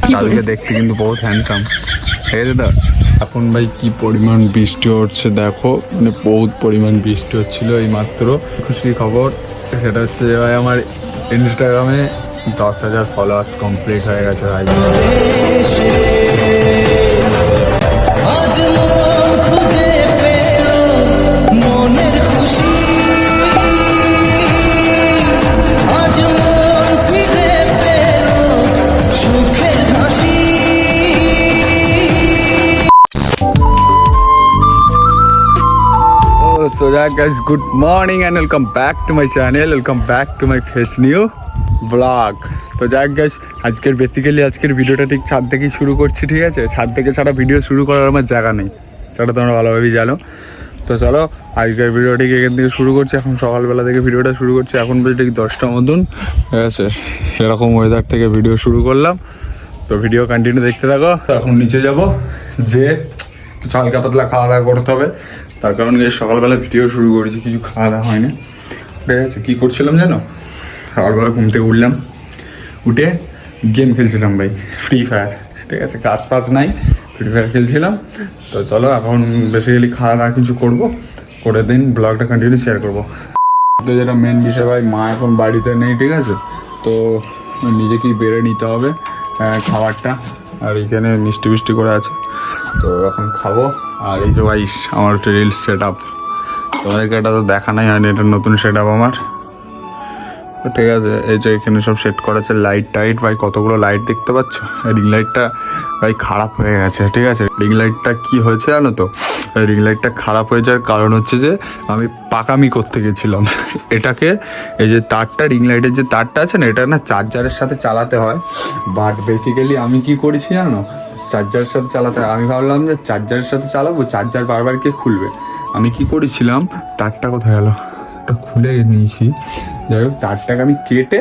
দাদুকে দেখতে কিন্তু বহুত হ্যান্ডসাম ঠিক আছে তো? এখন ভাই কি পরিমাণ বৃষ্টি হচ্ছে দেখো। মানে বহুত পরিমাণ বৃষ্টি হচ্ছিল এই মাত্র। খুশির খবর? সেটা হচ্ছে ভাই আমার ইনস্টাগ্রামে দশ হাজার ফলোয়ার্স কমপ্লিট হয়ে গেছে ভাই। Yeah, guys, good morning and welcome back to my channel. Welcome back to my face new vlog. তো যাক গাইস আজকের বেসিক্যালি আজকের ভিডিওটা ঠিক ছাদ থেকেই শুরু করছি ঠিক আছে? ছাদ থেকে ছাড়া ভিডিও শুরু করার আমার জায়গা নেই। সেটা তোমরা ভালোভাবেই জানো। তো চলো আজকের ভিডিওটি এখান থেকে শুরু করছি। এখন সকালবেলা থেকে ভিডিওটা শুরু করছি। এখন ঠিক দশটা মতন। ঠিক আছে? এরকম ওয়েদার থেকে ভিডিও শুরু করলাম। তো ভিডিও কন্টিনিউ দেখতে থাকো। এখন নিচে যাব। যে কিছু হালকা পাতলা খাওয়া দাওয়া করতে হবে। তার কারণ সকালবেলা ভিডিও শুরু করেছি, কিছু খাওয়া দাওয়া হয়নি। ঠিক আছে কী করছিলাম জানো? সকালবেলা ঘুম থেকে উঠলাম, উঠে গেম খেলছিলাম ভাই ফ্রি ফায়ার ঠিক আছে? কাজ ফাজ নাই ফ্রি ফায়ার খেলছিলাম। তো চলো, এখন বেসিক্যালি খাওয়া দাওয়া কিছু করব, করে দিন ব্লগটা কন্টিনিউ শেয়ার করব। তো যেটা মেন বিষয় ভাই, মা এখন বাড়িতে নেই, ঠিক আছে? তো নিজেকেই বেড়ে নিতে হবে খাবারটা। আর এখানে মিষ্টি মিষ্টি করে আছে, তো এখন খাব। আর এই যে ভাই, আমার একটা রিলস সেট আপ তোমাদেরকে এটা তো দেখা নাই হয়নি, এটা নতুন সেট আপ আমার ঠিক আছে, এই যে এখানে সব সেট করা আছে লাইট টাইট ভাই, কতগুলো লাইট দেখতে পাচ্ছ? রিং লাইটটা ভাই খারাপ হয়ে গেছে, ঠিক আছে? রিং লাইটটা কি হয়েছে জানো তো? রিং লাইটটা খারাপ হয়ে যাওয়ার কারণ হচ্ছে যে, আমি পাকামি করতে গেছিলাম। এটাকে, এই যে তারটা রিং লাইটের যে তারটা আছে না, এটা না চার্জারের সাথে চালাতে হয়। বাট বেসিক্যালি আমি কি করেছি জানো? চার্জারের সাথে চালাতে আমি ভাবলাম যে চার্জারের সাথে চালাবো চার্জার বারবার কে খুলবে? আমি কি করেছিলাম তারটা কোথায় গেল? ওটা খুলে নিয়েছি। যাই হোক তারটাকে আমি কেটে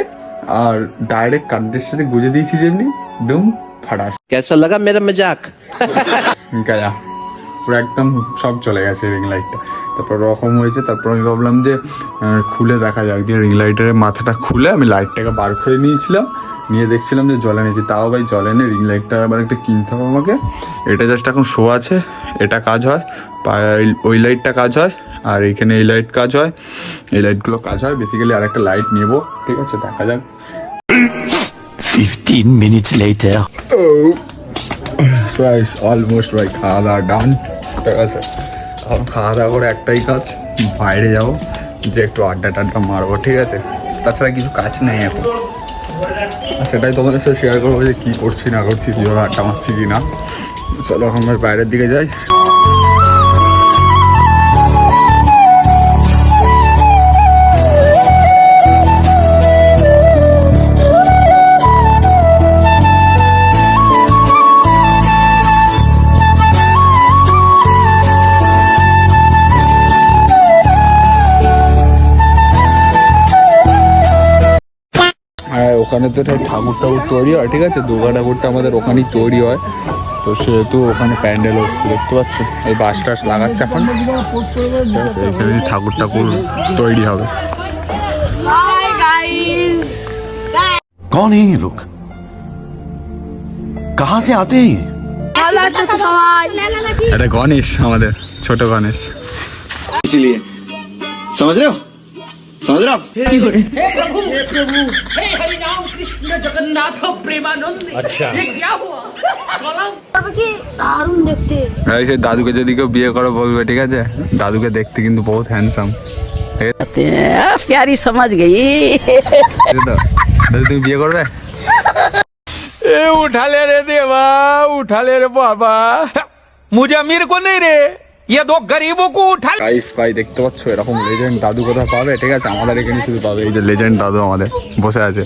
আর ডাইরেক্ট কারেন্টের সাথে গুজে দিয়েছি যেমনি একদম ফাটাস। কেসা লাগা মেরা মজাক গায়া। পুরো একদম সব চলে গেছে রিং লাইটটা তারপর রকম হয়েছে তারপর আমি ভাবলাম যে খুলে দেখা যাক। দিয়ে রিং লাইটের মাথাটা খুলে আমি লাইটটাকে বার করে নিয়েছিলাম। নিয়ে দেখছিলাম যে জলে নিয়েছি তাও ভাই জলে নেই রিং লাইটটা আবার একটা কিনতে হবে আমাকে। এটা জাস্ট এখন শো আছে এটা কাজ হয় ওই লাইটটা কাজ হয় আর এইখানে এই লাইট কাজ হয়। এই লাইটগুলো কাজ হয় বেসিক্যালি আর একটা লাইট নেব ঠিক আছে দেখা যাক। 15 minutes later. So guys almost ভাই খাওয়া দাওয়া ডান ঠিক আছে। এখন খাওয়া দাওয়া করে একটাই কাজ বাইরে যাব যে একটু আড্ডা টাড্ডা মারবো ঠিক আছে। তাছাড়া কিছু কাজ নেই এখন। সেটাই তোমাদের সাথে শেয়ার করব যে কী করছি, না করছি কীভাবে আড্ডা মারছি কি না চলো এখন বাইরের দিকে যাই। ওখানে তো একটা ঠাকুর ঠাকুর তৈরি হয় ঠিক আছে দুর্গা ঠাকুরটা আমাদের ওখানেই তৈরি হয় তো সেহেতু ওখানে প্যান্ডেল হচ্ছে দেখতে পাচ্ছ এই বাস টাস লাগাচ্ছে এখন ঠিক আছে, এখানে ঠাকুর ঠাকুর তৈরি হবে Hi guys. कौन है ये लोग कहां से आते हैं ये ভালো আছো তো সবাই এটা গণেশ আমাদের ছোট গণেশ इसीलिए समझ रहे हो समझ रहे हो করবে কি দারুণ দেখতে এই যে দাদুকে যদি কেউ বিয়ে করে বলবে ঠিক আছে দাদুকে দেখতে কিন্তু বহুত হ্যান্ডসাম करते हैं प्यारी समझ गई দাদু তুমি বিয়ে করবে ए उठा ले रे देवा उठा ले रे बाबा मुझे अमीर को नहीं रे ये दो गरीबों को उठा ले গাইস ভাই দেখতে পাচ্ছ এরকম লেজেন্ড দাদু কোথাও পাবে ঠিক আছে আমাদের এখানে শুধু পাবে এই যে লেজেন্ড দাদু আমাদের বসে আছে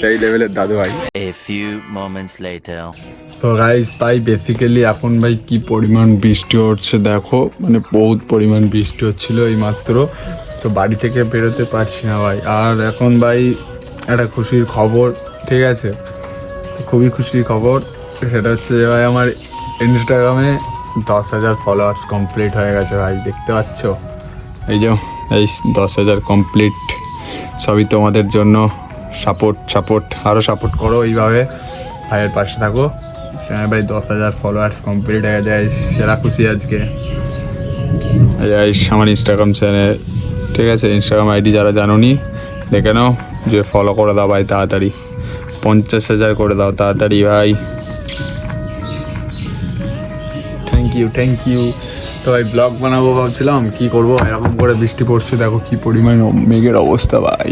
সেই লেভেলের দাদু ভাই A few moments later. তো গাইস ভাই বেসিক্যালি এখন ভাই কি পরিমাণ বৃষ্টি হচ্ছে দেখো মানে বহুত পরিমাণ বৃষ্টি হচ্ছিল এই মাত্র তো বাড়ি থেকে বেরোতে পারছি না ভাই আর এখন ভাই একটা খুশির খবর ঠিক আছে তো খুবই খুশির খবর সেটা হচ্ছে যে ভাই আমার ইনস্টাগ্রামে দশ হাজার ফলোয়ার্স কমপ্লিট হয়ে গেছে ভাই, দেখতে পাচ্ছ? এই যে, এই দশ হাজার কমপ্লিট সবই তোমাদের জন্য সাপোর্ট সাপোর্ট আরও সাপোর্ট করো এইভাবে। ভাইয়ের পাশে থাকো। শ্যামাই ভাই, দশ হাজার ফলোয়ার্স কমপ্লিট হয়ে যায় সেরা খুশি আজকে। আমার ইনস্টাগ্রাম চ্যানেল ঠিক আছে ইনস্টাগ্রাম আইডি যারা জানোনি, দেখে নাও, যে ফলো করে দাও ভাই, তাড়াতাড়ি। পঞ্চাশ হাজার করে দাও, তাড়াতাড়ি ভাই। ইউ থ্যাংক ইউ তো ভাই ব্লগ বানাবো ভাবছিলাম, কি করব? এরকম করে বৃষ্টি পড়ছে, দেখো কি পরিমাণ মেঘের অবস্থা, ভাই।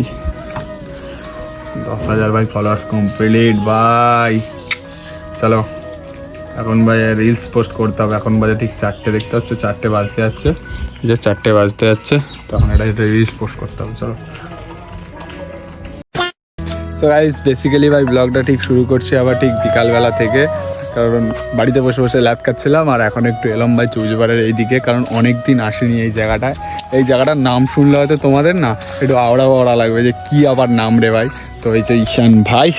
দশ হাজার, ভাই ফলোয়ার্স কমপ্লিট ভাই। চলো, এখন ভাই রিলস পোস্ট করতে হবে। এখন বাজে ঠিক চারটে, দেখতে হচ্ছে চারটে বাজতে যাচ্ছে। যে চারটে বাজতে যাচ্ছে তখন এটা রিলস পোস্ট করতে হবে, চলো। সো গাইস বেসিক্যালি ভাই ব্লগটা ঠিক শুরু করছি আবার ঠিক বিকালবেলা থেকে। কারণ বাড়িতে বসে বসে ল্যাদ খাচ্ছিলাম আর এখন একটু এলাম ভাই চৌজুবাড়ের এইদিকে, কারণ অনেক দিন আসেনি এই জায়গাটায়। এই জায়গাটার নাম শুনলে হয়তো তোমাদের না, একটু আওড়া বাওড়া লাগবে যে কি আবার নাম রে ভাই। তো এই যে ঈশান ভাই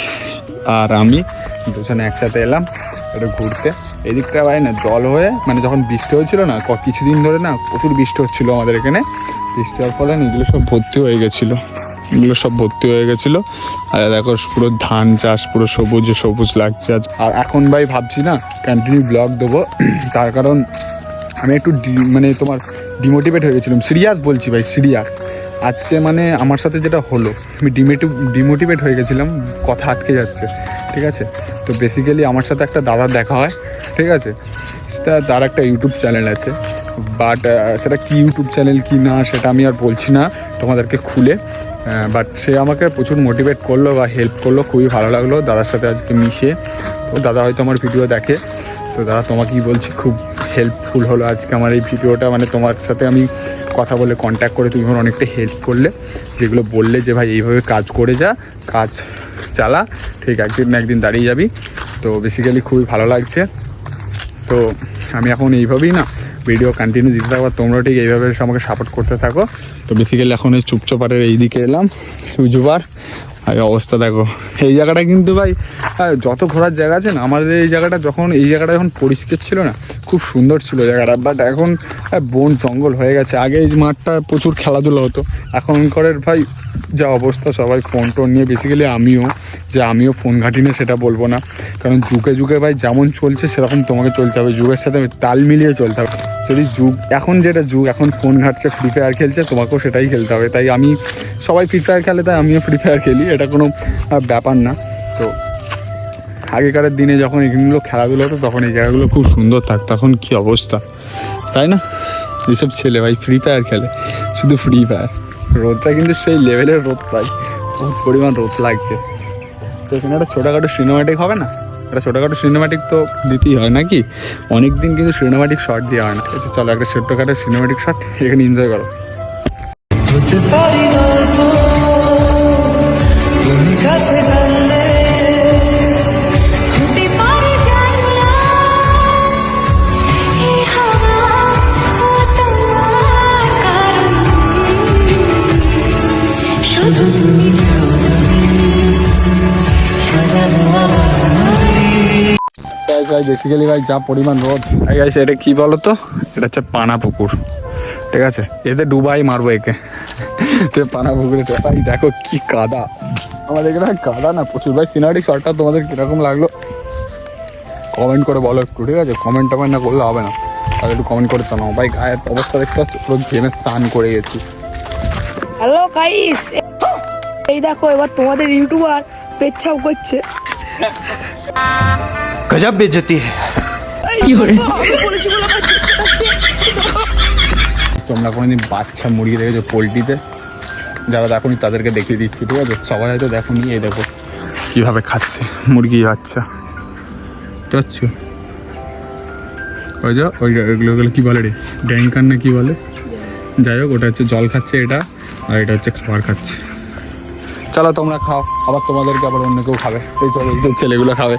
আর আমি দুজনে একসাথে এলাম একটু ঘুরতে। এদিকটা ভাই না জল হয়ে মানে যখন বৃষ্টি হয়েছিল না কিছুদিন ধরে না প্রচুর বৃষ্টি হচ্ছিল আমাদের এখানে। বৃষ্টি হওয়ার ফলে এগুলো সব ভর্তি হয়ে গেছিল। এগুলো সব ভর্তি হয়ে গেছিল। আর দেখো পুরো ধান চাষ, পুরো সবুজ সবুজ লাগছে আজ। আর এখন ভাই ভাবছি না কন্টিনিউ ব্লগ দেবো। তার কারণ আমি একটু মানে তোমার ডিমোটিভেট হয়ে গেছিলাম। সিরিয়াস বলছি ভাই, সিরিয়াস। আজকে মানে আমার সাথে যেটা হলো, আমি ডিমেটিভ ডিমোটিভেট হয়ে গেছিলাম, কথা আটকে যাচ্ছে, ঠিক আছে? তো বেসিক্যালি আমার সাথে একটা দাদার দেখা হয়, ঠিক আছে? সেটা তার একটা ইউটিউব চ্যানেল আছে। বাট সেটা কি ইউটিউব চ্যানেল কি না, সেটা আমি আর বলছি না। তোমাদেরকে খুলে বাট সে আমাকে প্রচুর মোটিভেট করল বা হেল্প করল, খুবই ভালো লাগল দাদার সাথে আজকে মিশে। তো দাদা হয়তো আমার ভিডিও দেখে। তো দাদা তোমাকেই বলছি, খুব হেল্পফুল হলো আজকে আমার এই ভিডিওটা মানে তোমার সাথে আমি কথা বলে কন্ট্যাক্ট করে তুমি আমার অনেকটা হেল্প করলে। যেগুলো বললে যে, ভাই, এইভাবে কাজ করে যা, কাজ চালা, ঠিক একদিন না একদিন দাঁড়িয়ে যাবি। তো বেসিক্যালি খুবই ভালো লাগছে। তো আমি এখন এইভাবেই না ভিডিও কন্টিনিউ দিতে থাকব। তোমরা ঠিক এইভাবে আমাকে সাপোর্ট করতে থাকো। তো বেসিক্যালি এখন এই চুপচাপাটের এই দিকে এলাম, সুজুবার। আর অবস্থা দেখো, এই জায়গাটা কিন্তু ভাই যত ঘোরার জায়গা আছে না, আমাদের এই জায়গাটা যখন, এই জায়গাটা যখন পরিষ্কার ছিল না, খুব সুন্দর ছিল জায়গাটা। বাট এখন বন জঙ্গল হয়ে গেছে। আগে এই মাঠটা প্রচুর খেলাধুলা হতো। এখনকারের ভাই, যা অবস্থা, সবাই ফোন টোন নিয়ে বেসিক্যালি আমিও, যে আমিও ফোন ঘাঁটি না সেটা বলব না। কারণ যুগে যুগে ভাই, যেমন চলছে, সেরকম তোমাকে চলতে হবে। যুগের সাথে তাল মিলিয়ে চলতে হবে। যদি যুগ। এখন যেটা যুগ, এখন ফোন ঘাটছে ফ্রি ফায়ার খেলছে, তোমাকেও সেটাই খেলতে হবে। তাই আমি সবাই ফ্রি ফায়ার খেলে, তাই আমিও ফ্রি ফায়ার খেলি, এটা কোনো ব্যাপার না। তো, আগেকার দিনে যখন এগুলো খেলাধুলো হতো, তখন এই জায়গাগুলো খুব সুন্দর থাকতো। তখন কি অবস্থা? তাই না? এইসব ছেলে ভাই ফ্রি ফায়ার খেলে, শুধু ফ্রি ফায়ার রোদটা কিন্তু সেই লেভেলের রোদ প্রায় বহুত পরিমাণ রোদ লাগছে। তো এখানে একটা ছোটোখাটো সিনেমাটিক হবে না? একটা ছোটোখাটো সিনেমাটিক তো দিতেই হয় নাকি? অনেক দিন কিন্তু সিনেমাটিক শট দেওয়া হয় না। ঠিক আছে চলো একটা ছোট্টখাটো সিনেমাটিক শট এখানে এনজয় করো। হতে ভাই বেসিক্যালি ভাই যা পরিমাণ রোদ। ভাই গাইস এটা কি বলো তো এটা হচ্ছে পানা পুকুর ঠিক আছে? এতে ডুবাই মারবো একে। তো পানা পুকুরে ভাই দেখো কি কাদা। আমাদের এখানে কাদা না প্রচুর। ভাই সিনারি শটটা তোমাদের কীরকম লাগল? কমেন্ট করে বলো একটু ঠিক আছে? কমেন্ট টমেন্ট না করলে হবে না। তাহলে একটু কমেন্ট করে জানাও। ভাই গায়ের অবস্থা দেখতে পাচ্ছ? পুরো গেমে স্নান করে গেছি। হ্যালো গাইস এই দেখো এবার তোমাদের ইউটিউবার পেচ্ছাপ করছে। গজব বেজতি তোমরা কোনোদিন বাচ্চা মুরগি দেখেছ পোলট্রিতে? যারা দেখুনি তাদেরকে দেখিয়ে দিচ্ছি, ঠিক আছে? সবাই হয়তো দেখুনি, এই দেখো কীভাবে খাচ্ছে মুরগি বাচ্চা। চচ্ছ ওই যে, ওই ওইগুলো ওগুলো কী বলে রে? ড্যাঙ্কার না কী বলে? যাই হোক, ওটা হচ্ছে জল খাচ্ছে এটা, আর এটা হচ্ছে খাবার খাচ্ছে। চলো তোমরা খাও আবার তোমাদেরকে আবার অন্য কেউ খাবে। এই চলো ছেলেগুলো খাবে।